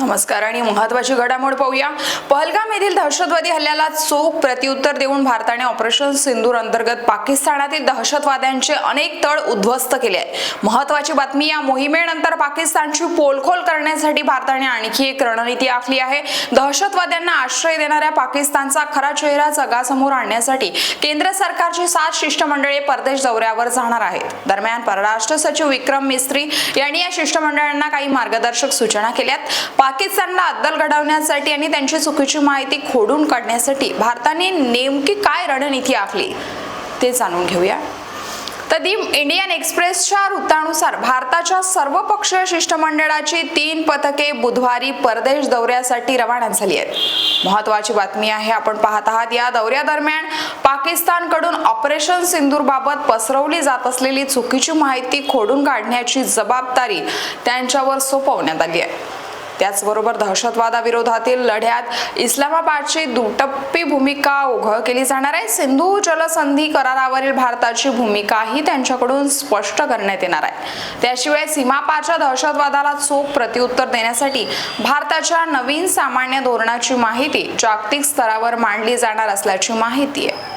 नमस्कार आणि महत्वाची घडामोड पाहूया. पहलगाम येथील दहशतवादी हल्ल्याला चोख प्रत्युत्तर देऊन भारताने ऑपरेशन सिंदूर अंतर्गत पाकिस्तानातील दहशतवाद्यांचे अनेक तळ उद्ध्वस्त केले आहे महत्वाची बातमी या मोहिमेनंतर पाकिस्तानची पोलखोल करण्यासाठी भारताने आणखी एक रणनीती आखली आहे. दहशतवाद्यांना आश्रय देणाऱ्या पाकिस्तानचा खरा चेहरा जगासमोर आणण्यासाठी केंद्र सरकारची सात शिष्टमंडळे परदेश दौऱ्यावर जाणार आहेत. दरम्यान परराष्ट्र सचिव विक्रम मिस्त्री यांनी या शिष्टमंडळांना काही मार्गदर्शक सूचना केल्यात. पाकिस्तानला अद्दल घडवण्यासाठी आणि त्यांची चुकीची माहिती खोडून काढण्यासाठी भारताने नेमकी काय रणनीती आखली ते जाणून घेऊया. तर दी इंडियन एक्सप्रेसच्या वृत्तानुसार भारताच्या सर्वपक्षीय शिष्टमंडळाची तीन पथके बुधवारी परदेश दौऱ्यासाठी रवाना झाली आहेत. महत्वाची बातमी आहे आपण पाहत आहात या दौऱ्यादरम्यान पाकिस्तानकडून ऑपरेशन सिंदूरबाबत पसरवली जात असलेली चुकीची माहिती खोडून काढण्याची जबाबदारी त्यांच्यावर सोपवण्यात आली आहे. त्याचबरोबर दहशतवादाविरोधातील लढ्यात इस्लामाबादची दुटप्पी भूमिका उघड केली जाणार आहे. सिंधू जलसंधी करारावरील भारताची भूमिकाही त्यांच्याकडून स्पष्ट करण्यात येणार आहे. त्याशिवाय सीमापारच्या दहशतवादाला चोख प्रत्युत्तर देण्यासाठी भारताच्या नवीन सामान्य धोरणाची माहिती जागतिक स्तरावर मांडली जाणार असल्याची माहिती आहे.